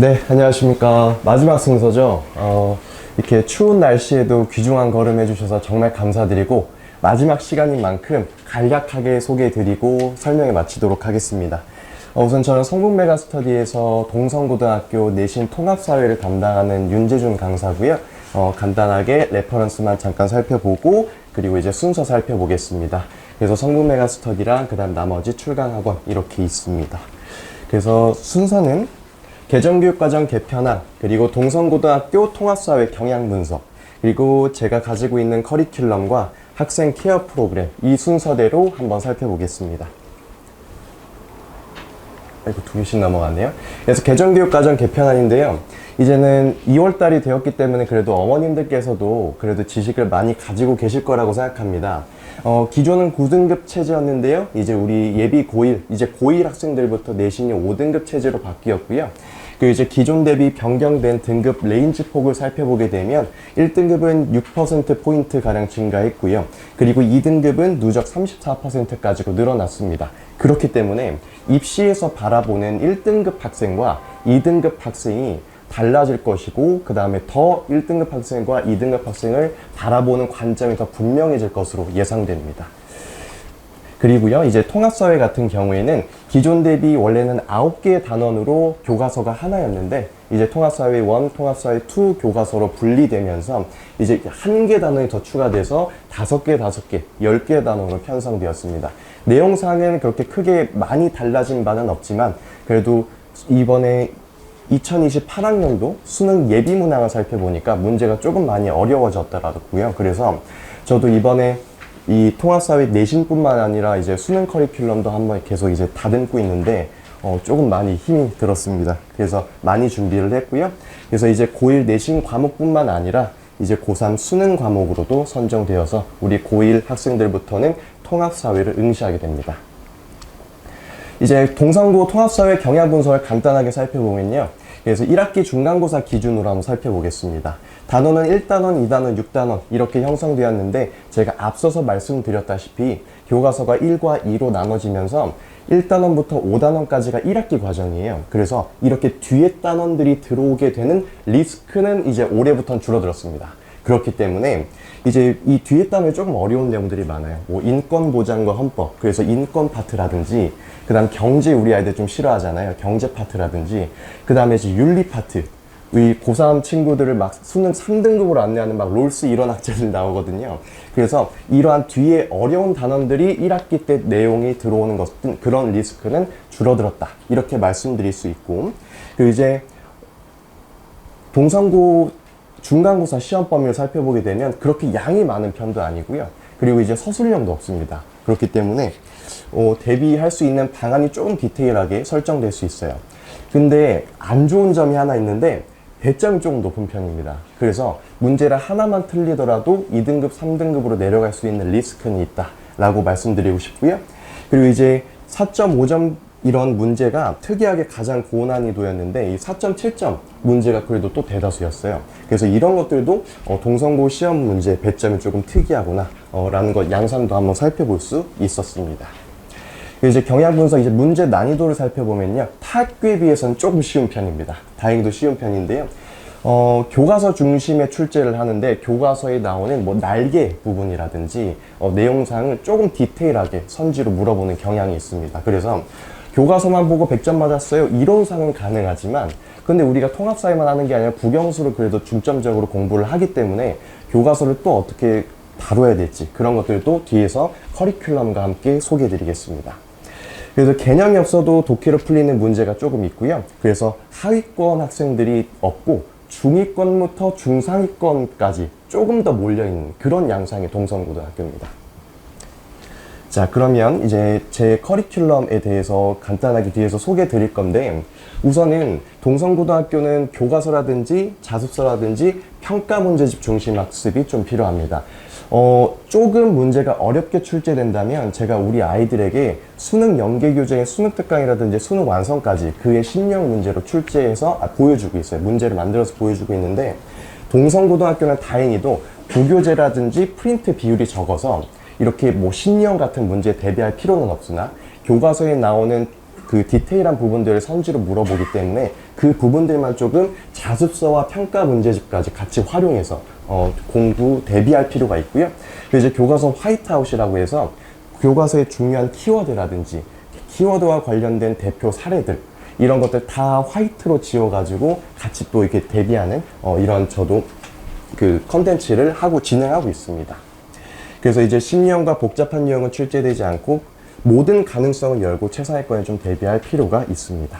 네, 안녕하십니까. 마지막 순서죠. 어, 이렇게 추운 날씨에도 귀중한 걸음 해주셔서 정말 감사드리고, 마지막 시간인 만큼 간략하게 소개해드리고 설명에 마치도록 하겠습니다. 어, 우선 저는 성북 메가 스터디에서 동성고등학교 내신 통합사회를 담당하는 윤재준 강사고요. 어, 간단하게 레퍼런스만 잠깐 살펴보고, 그리고 이제 순서 살펴보겠습니다. 그래서 성북 메가 스터디랑 그 다음 나머지 출강학원 이렇게 있습니다. 그래서 순서는 개정교육과정 개편안, 그리고 동성고등학교 통합사회 경향 분석, 그리고 제가 가지고 있는 커리큘럼과 학생 케어 프로그램, 이 순서대로 한번 살펴보겠습니다. 아이고, 두 개씩 넘어갔네요. 그래서 개정교육과정 개편안인데요. 이제는 2월달이 되었기 때문에 그래도 어머님들께서도 그래도 지식을 많이 가지고 계실 거라고 생각합니다. 어, 기존은 9등급 체제였는데요. 이제 우리 예비 고1, 이제 고1 학생들부터 내신이 5등급 체제로 바뀌었고요. 그 이제 기존 대비 변경된 등급 레인지 폭을 살펴보게 되면 1등급은 6%포인트 가량 증가했고요. 그리고 2등급은 누적 34%까지로 늘어났습니다. 그렇기 때문에 입시에서 바라보는 1등급 학생과 2등급 학생이 달라질 것이고 그 다음에 더 1등급 학생과 2등급 학생을 바라보는 관점이 더 분명해질 것으로 예상됩니다. 그리고요, 이제 통합사회 같은 경우에는 기존 대비 원래는 9개의 단원으로 교과서가 하나였는데, 이제 통합사회 1, 통합사회 2 교과서로 분리되면서 이제 한 개 단원이 더 추가돼서 5개, 5개, 10개 단원으로 편성되었습니다. 내용상은 그렇게 크게 많이 달라진 바는 없지만, 그래도 이번에 2028학년도 수능 예비 문항을 살펴보니까 문제가 조금 많이 어려워졌더라고요. 그래서 저도 이번에 이 통합사회 내신뿐만 아니라 이제 수능 커리큘럼도 한번 계속 이제 다듬고 있는데 어, 조금 많이 힘이 들었습니다. 그래서 많이 준비를 했고요. 그래서 이제 고1 내신 과목뿐만 아니라 이제 고3 수능 과목으로도 선정되어서 우리 고1 학생들부터는 통합사회를 응시하게 됩니다. 이제 동성고 통합사회 경향 분석을 간단하게 살펴보면요. 그래서 1학기 중간고사 기준으로 한번 살펴보겠습니다. 단원은 1단원, 2단원, 6단원 이렇게 형성되었는데 제가 앞서서 말씀드렸다시피 교과서가 1과 2로 나눠지면서 1단원부터 5단원까지가 1학기 과정이에요. 그래서 이렇게 뒤에 단원들이 들어오게 되는 리스크는 이제 올해부터는 줄어들었습니다. 그렇기 때문에 이제 이 뒤에 단원에 조금 어려운 내용들이 많아요. 뭐 인권 보장과 헌법, 그래서 인권 파트라든지, 그 다음 경제 우리 아이들 좀 싫어하잖아요. 경제 파트라든지, 그 다음에 이제 윤리 파트. 이 고3 친구들을 막 수능 3등급으로 안내하는 막 롤스 이런 학자들 나오거든요. 그래서 이러한 뒤에 어려운 단원들이 1학기 때 내용이 들어오는 것은 그런 리스크는 줄어들었다. 이렇게 말씀드릴 수 있고, 그 이제 동성고 중간고사 시험 범위를 살펴보게 되면 그렇게 양이 많은 편도 아니고요. 그리고 이제 서술형도 없습니다. 그렇기 때문에 어, 대비할 수 있는 방안이 조금 디테일하게 설정될 수 있어요. 근데 안 좋은 점이 하나 있는데 배점이 조금 높은 편입니다. 그래서 문제를 하나만 틀리더라도 2등급, 3등급으로 내려갈 수 있는 리스크는 있다 라고 말씀드리고 싶고요. 그리고 이제 4.5점 이런 문제가 특이하게 가장 고난이도였는데 이 4.7점 문제가 그래도 또 대다수였어요. 그래서 이런 것들도 어, 동성고 시험 문제 배점이 조금 특이하구나 어, 라는 것 양상도 한번 살펴볼 수 있었습니다. 이제 경향 분석 이제 문제 난이도를 살펴보면요 타학교에 비해서는 조금 쉬운 편입니다. 다행히도 쉬운 편인데요. 어, 교과서 중심의 출제를 하는데 교과서에 나오는 뭐 날개 부분이라든지 어, 내용상을 조금 디테일하게 선지로 물어보는 경향이 있습니다. 그래서 교과서만 보고 100점 맞았어요. 이론상은 가능하지만 근데 우리가 통합사회만 하는 게 아니라 국영수를 그래도 중점적으로 공부를 하기 때문에 교과서를 또 어떻게 다뤄야 될지 그런 것들도 뒤에서 커리큘럼과 함께 소개해 드리겠습니다. 그래서 개념이 없어도 독해로 풀리는 문제가 조금 있고요. 그래서 하위권 학생들이 없고 중위권부터 중상위권까지 조금 더 몰려있는 그런 양상의 동성고등학교입니다. 자, 그러면 이제 제 커리큘럼에 대해서 간단하게 뒤에서 소개해 드릴 건데, 우선은 동성고등학교는 교과서라든지 자습서라든지 평가 문제집 중심 학습이 좀 필요합니다. 어, 조금 문제가 어렵게 출제된다면 제가 우리 아이들에게 수능 연계 교재의 수능 특강이라든지 수능 완성까지 그의 신명 문제로 출제해서 아, 보여주고 있어요. 문제를 만들어서 보여주고 있는데, 동성고등학교는 다행히도 부교재라든지 프린트 비율이 적어서 이렇게 뭐 신령 같은 문제에 대비할 필요는 없으나 교과서에 나오는 그 디테일한 부분들을 선지로 물어보기 때문에 그 부분들만 조금 자습서와 평가 문제집까지 같이 활용해서 어, 공부 대비할 필요가 있고요. 그리고 이제 교과서 화이트아웃이라고 해서 교과서의 중요한 키워드라든지 키워드와 관련된 대표 사례들 이런 것들 다 화이트로 지워가지고 같이 또 이렇게 대비하는 어, 이런 저도 그 컨텐츠를 하고 진행하고 있습니다. 그래서 이제 심리형과 복잡한 유형은 출제되지 않고 모든 가능성을 열고 최상의 건에 좀 대비할 필요가 있습니다.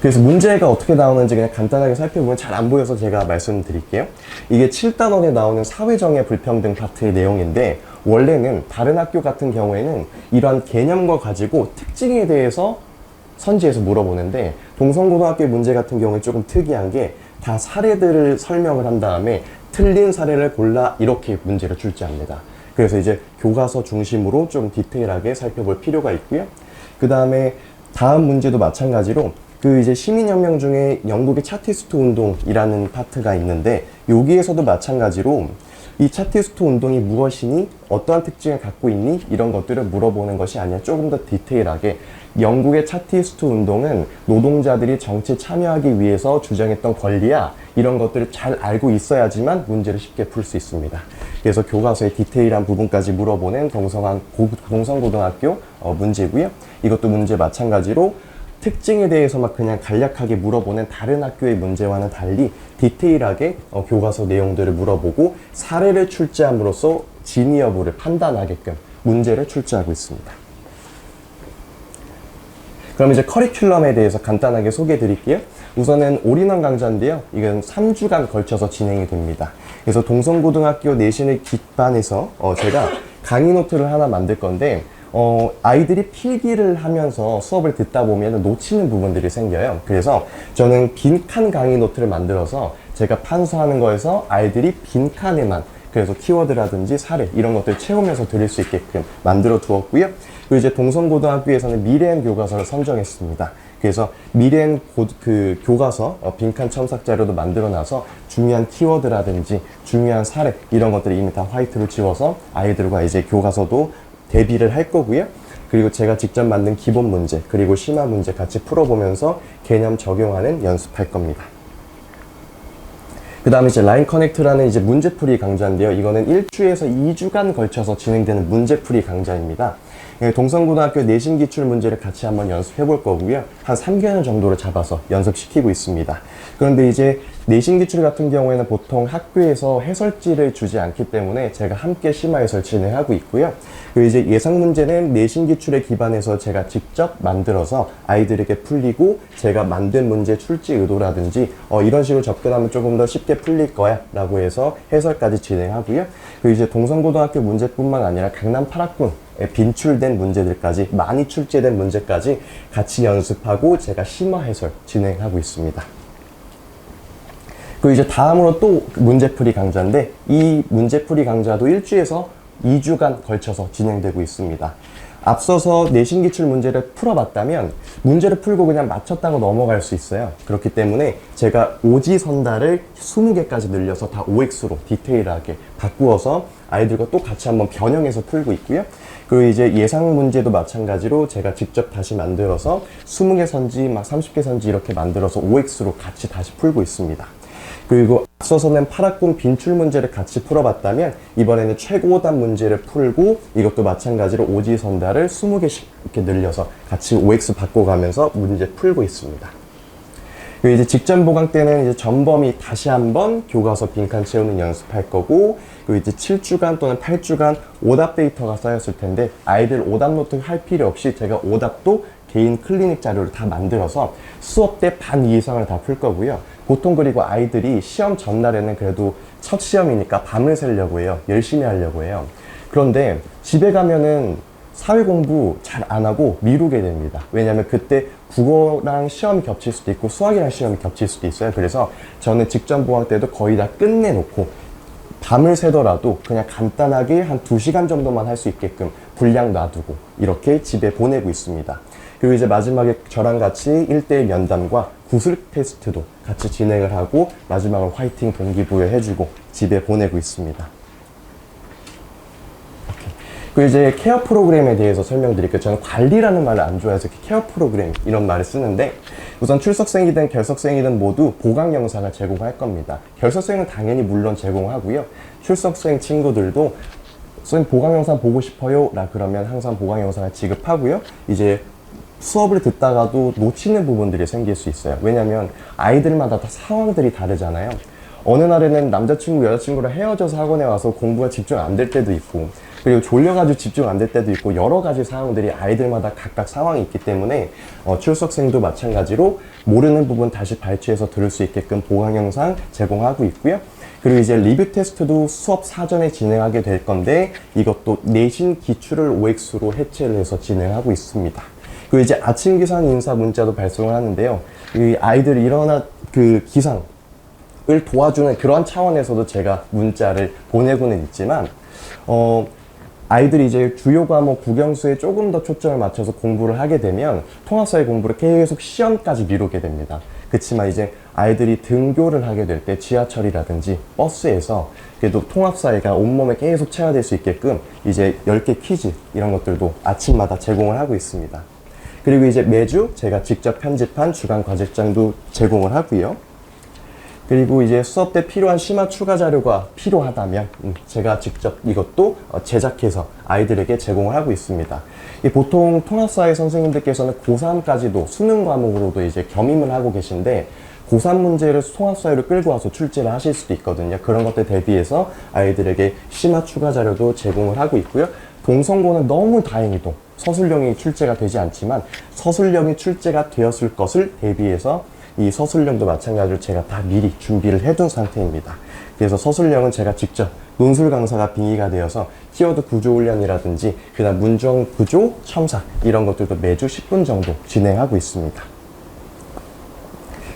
그래서 문제가 어떻게 나오는지 그냥 간단하게 살펴보면 잘 안 보여서 제가 말씀드릴게요. 이게 7단원에 나오는 사회정의 불평등 파트의 내용인데 원래는 다른 학교 같은 경우에는 이러한 개념과 가지고 특징에 대해서 선지에서 물어보는데 동성고등학교 문제 같은 경우에 조금 특이한 게 다 사례들을 설명을 한 다음에 틀린 사례를 골라 이렇게 문제를 출제합니다. 그래서 이제 교과서 중심으로 좀 디테일하게 살펴볼 필요가 있고요. 그 다음에 다음 문제도 마찬가지로 그 이제 시민혁명 중에 영국의 차티스트 운동이라는 파트가 있는데 여기에서도 마찬가지로 이 차티스트 운동이 무엇이니 어떠한 특징을 갖고 있니 이런 것들을 물어보는 것이 아니라 조금 더 디테일하게 영국의 차티스트 운동은 노동자들이 정치에 참여하기 위해서 주장했던 권리야 이런 것들을 잘 알고 있어야지만 문제를 쉽게 풀 수 있습니다. 그래서 교과서의 디테일한 부분까지 물어보는 동성한 고, 동성고등학교 어, 문제고요. 이것도 문제 마찬가지로 특징에 대해서 막 그냥 간략하게 물어보는 다른 학교의 문제와는 달리 디테일하게 어, 교과서 내용들을 물어보고 사례를 출제함으로써 진위 여부를 판단하게끔 문제를 출제하고 있습니다. 그럼 이제 커리큘럼에 대해서 간단하게 소개해 드릴게요. 우선은 올인원 강좌인데요. 이건 3주간 걸쳐서 진행이 됩니다. 그래서 동성고등학교 내신을 기반해서 어, 제가 강의 노트를 하나 만들 건데 어, 아이들이 필기를 하면서 수업을 듣다 보면 놓치는 부분들이 생겨요. 그래서 저는 빈칸 강의 노트를 만들어서 제가 판수하는 거에서 아이들이 빈칸에만 그래서 키워드라든지 사례 이런 것들 채우면서 들을 수 있게끔 만들어 두었고요. 그리고 이제 동성고등학교에서는 미래엔 교과서를 선정했습니다. 그래서 미래엔 고, 그 교과서 어, 빈칸 첨삭 자료도 만들어 놔서 중요한 키워드라든지 중요한 사례 이런 것들을 이미 다 화이트로 지워서 아이들과 이제 교과서도 대비를 할 거고요. 그리고 제가 직접 만든 기본 문제 그리고 심화 문제 같이 풀어보면서 개념 적용하는 연습할 겁니다. 그 다음에 이제 라인 커넥트라는 이제 문제풀이 강좌인데요. 이거는 1주에서 2주간 걸쳐서 진행되는 문제풀이 강좌입니다. 예, 동성고등학교 내신 기출 문제를 같이 한번 연습해 볼 거고요. 한 3개월 정도를 잡아서 연습시키고 있습니다. 그런데 이제 내신 기출 같은 경우에는 보통 학교에서 해설지를 주지 않기 때문에 제가 함께 심화 해설 진행하고 있고요. 그리고 이제 예상 문제는 내신 기출에 기반해서 제가 직접 만들어서 아이들에게 풀리고 제가 만든 문제 출제 의도라든지 어, 이런 식으로 접근하면 조금 더 쉽게 풀릴 거야 라고 해서 해설까지 진행하고요. 그리고 이제 동성고등학교 문제뿐만 아니라 강남 8학군 빈출된 문제들까지 많이 출제된 문제까지 같이 연습하고 제가 심화 해설 진행하고 있습니다. 그리고 이제 다음으로 또 문제풀이 강좌인데 이 문제풀이 강좌도 일주에서 2주간 걸쳐서 진행되고 있습니다. 앞서서 내신 기출 문제를 풀어봤다면 문제를 풀고 그냥 맞췄다고 넘어갈 수 있어요. 그렇기 때문에 제가 오지선다를 20개까지 늘려서 다 OX로 디테일하게 바꾸어서 아이들과 또 같이 한번 변형해서 풀고 있고요. 그리고 이제 예상 문제도 마찬가지로 제가 직접 다시 만들어서 20개 선지, 막 30개 선지 이렇게 만들어서 OX로 같이 다시 풀고 있습니다. 그리고 앞서서는 8학군 빈출 문제를 같이 풀어봤다면 이번에는 최고단 문제를 풀고 이것도 마찬가지로 오지 선다를 20개씩 이렇게 늘려서 같이 OX 바꿔가면서 문제 풀고 있습니다. 이제 직전 보강 때는 이제 전범이 다시 한번 교과서 빈칸 채우는 연습할 거고 그리고 이제 7주간 또는 8주간 오답 데이터가 쌓였을 텐데 아이들 오답 노트 할 필요 없이 제가 오답도 개인 클리닉 자료를 다 만들어서 수업 때 반 이상을 다 풀 거고요. 보통 그리고 아이들이 시험 전날에는 그래도 첫 시험이니까 밤을 새려고 해요. 열심히 하려고 해요. 그런데 집에 가면은 사회 공부 잘 안 하고 미루게 됩니다. 왜냐하면 그때 국어랑 시험이 겹칠 수도 있고 수학이랑 시험이 겹칠 수도 있어요. 그래서 저는 직전 보강 때도 거의 다 끝내놓고 밤을 새더라도 그냥 간단하게 한 2시간 정도만 할 수 있게끔 분량 놔두고 이렇게 집에 보내고 있습니다. 그리고 이제 마지막에 저랑 같이 1대1 면담과 구술 테스트도 같이 진행을 하고 마지막으로 화이팅 동기부여 해주고 집에 보내고 있습니다. 그 이제 케어 프로그램에 대해서 설명드릴게요. 저는 관리라는 말을 안 좋아해서 케어 프로그램 이런 말을 쓰는데 우선 출석생이든 결석생이든 모두 보강 영상을 제공할 겁니다. 결석생은 당연히 물론 제공하고요. 출석생 친구들도 선생님 보강 영상 보고 싶어요 라 그러면 항상 보강 영상을 지급하고요. 이제 수업을 듣다가도 놓치는 부분들이 생길 수 있어요. 왜냐면 아이들마다 다 상황들이 다르잖아요. 어느 날에는 남자친구, 여자친구랑 헤어져서 학원에 와서 공부가 집중 안 될 때도 있고, 그리고 졸려가지고 집중 안 될 때도 있고, 여러 가지 상황들이 아이들마다 각각 상황이 있기 때문에, 어, 출석생도 마찬가지로 모르는 부분 다시 발췌해서 들을 수 있게끔 보강 영상 제공하고 있고요. 그리고 이제 리뷰 테스트도 수업 사전에 진행하게 될 건데, 이것도 내신 기출을 OX로 해체를 해서 진행하고 있습니다. 그리고 이제 아침 기상 인사 문자도 발송을 하는데요. 이 아이들이 일어나 그 기상, 을 도와주는 그런 차원에서도 제가 문자를 보내고는 있지만 어 아이들이 이제 주요 과목 국영수에 조금 더 초점을 맞춰서 공부를 하게 되면 통합사회 공부를 계속 시험까지 미루게 됩니다. 그렇지만 이제 아이들이 등교를 하게 될 때 지하철이라든지 버스에서 그래도 통합사회가 온몸에 계속 체화될 수 있게끔 이제 10개 퀴즈 이런 것들도 아침마다 제공을 하고 있습니다. 그리고 이제 매주 제가 직접 편집한 주간 과제장도 제공을 하고요. 그리고 이제 수업 때 필요한 심화 추가 자료가 필요하다면 음, 제가 직접 이것도 어, 제작해서 아이들에게 제공을 하고 있습니다. 이 보통 통합사회 선생님들께서는 고3까지도 수능 과목으로도 이제 겸임을 하고 계신데 고3 문제를 통합사회로 끌고 와서 출제를 하실 수도 있거든요. 그런 것들 대비해서 아이들에게 심화 추가 자료도 제공을 하고 있고요. 동성고는 너무 다행히도 서술형이 출제가 되지 않지만 서술형이 출제가 되었을 것을 대비해서 이 서술형도 마찬가지로 제가 다 미리 준비를 해둔 상태입니다. 그래서 서술형은 제가 직접 논술 강사가 빙의가 되어서 키워드 구조 훈련이라든지 그다음 문정 구조 첨삭 이런 것들도 매주 10분 정도 진행하고 있습니다.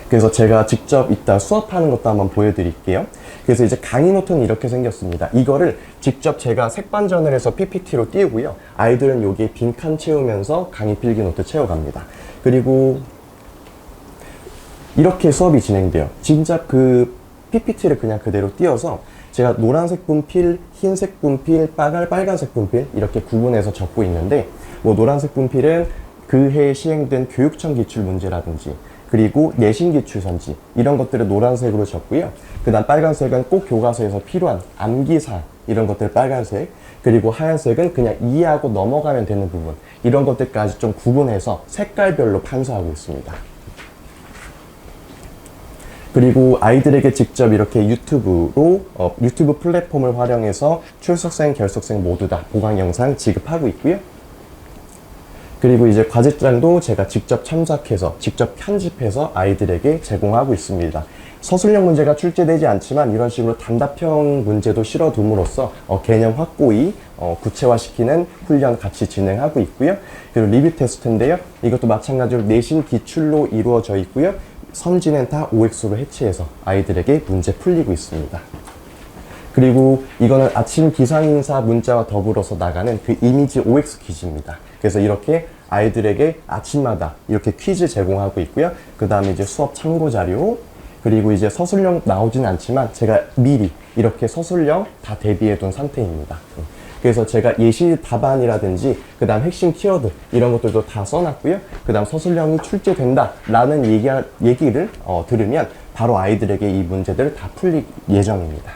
그래서 제가 직접 이따 수업하는 것도 한번 보여드릴게요. 그래서 이제 강의 노트는 이렇게 생겼습니다. 이거를 직접 제가 색반전을 해서 PPT로 띄우고요. 아이들은 여기에 빈칸 채우면서 강의 필기 노트 채워갑니다. 그리고 이렇게 수업이 진행돼요. 진짜 그 PPT를 그냥 그대로 띄워서 제가 노란색 분필, 흰색 분필, 빨간, 빨간색 분필 이렇게 구분해서 적고 있는데 뭐 노란색 분필은 그 해에 시행된 교육청 기출 문제라든지 그리고 내신 기출 선지 이런 것들을 노란색으로 적고요. 그다음 빨간색은 꼭 교과서에서 필요한 암기사 이런 것들 빨간색 그리고 하얀색은 그냥 이해하고 넘어가면 되는 부분 이런 것들까지 좀 구분해서 색깔별로 판서하고 있습니다. 그리고 아이들에게 직접 이렇게 유튜브로 어, 유튜브 플랫폼을 활용해서 출석생, 결석생 모두 다 보강 영상 지급하고 있고요. 그리고 이제 과제장도 제가 직접 참작해서 직접 편집해서 아이들에게 제공하고 있습니다. 서술형 문제가 출제되지 않지만 이런 식으로 단답형 문제도 실어둠으로써 어, 개념 확고히 어, 구체화시키는 훈련 같이 진행하고 있고요. 그리고 리뷰 테스트인데요. 이것도 마찬가지로 내신 기출로 이루어져 있고요. 다 OX로 해체해서 아이들에게 문제 풀리고 있습니다. 그리고 이거는 아침 기상인사 문자와 더불어서 나가는 그 이미지 OX 퀴즈입니다. 그래서 이렇게 아이들에게 아침마다 이렇게 퀴즈 제공하고 있고요. 그 다음에 이제 수업 참고 자료, 그리고 이제 서술형 나오진 않지만 제가 미리 이렇게 서술형 다 대비해 둔 상태입니다. 그래서 제가 예시 답안이라든지 그 다음 핵심 키워드 이런 것들도 다 써놨고요. 그 다음 서술형이 출제된다 라는 얘기, 얘기를 어, 들으면 바로 아이들에게 이 문제들을 다 풀릴 예정입니다.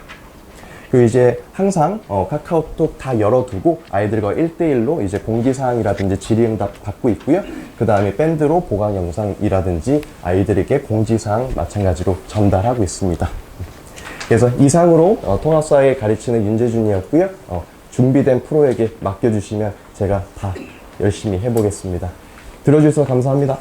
그 이제 항상 어, 카카오톡 다 열어두고 아이들과 1대1로 이제 공지사항이라든지 질의응답 받고 있고요. 그 다음에 밴드로 보강 영상이라든지 아이들에게 공지사항 마찬가지로 전달하고 있습니다. 그래서 이상으로 어, 통합사회 가르치는 윤재준이었고요. 어, 준비된 프로에게 맡겨주시면 제가 다 열심히 해보겠습니다. 들어주셔서 감사합니다.